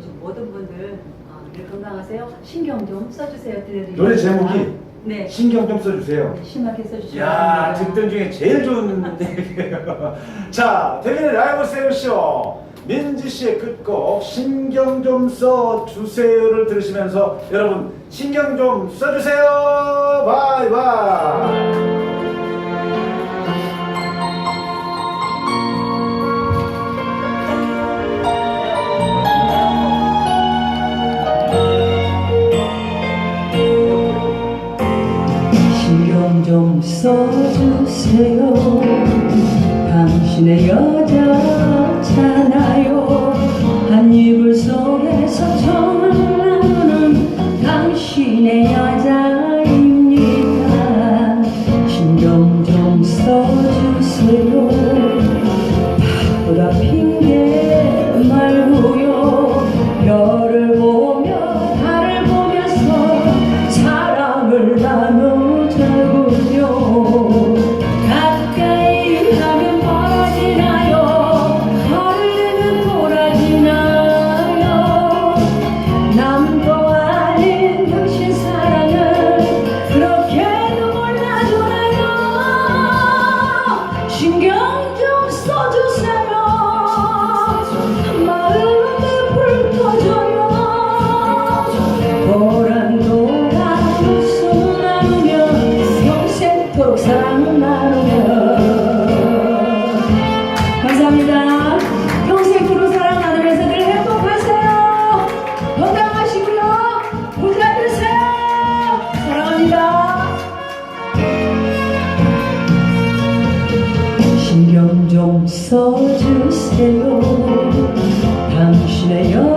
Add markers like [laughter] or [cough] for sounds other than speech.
보신 모든 분들 어, 늘 건강하세요. 신경 좀 써주세요. 노래 제목이 네. 신경 좀 써주세요. 심하게 써주시면 야. 듣던 중에 제일 좋은 노래예요. [laughs] 자, 데뷔의 라이브 세요쇼 민지 씨의 끝곡 신경 좀 써주세요를 들으시면서 여러분 신경 좀 써주세요. 바이바이. 좀 써주세요. 당신의 여자잖아요 써주세요 당신의 여자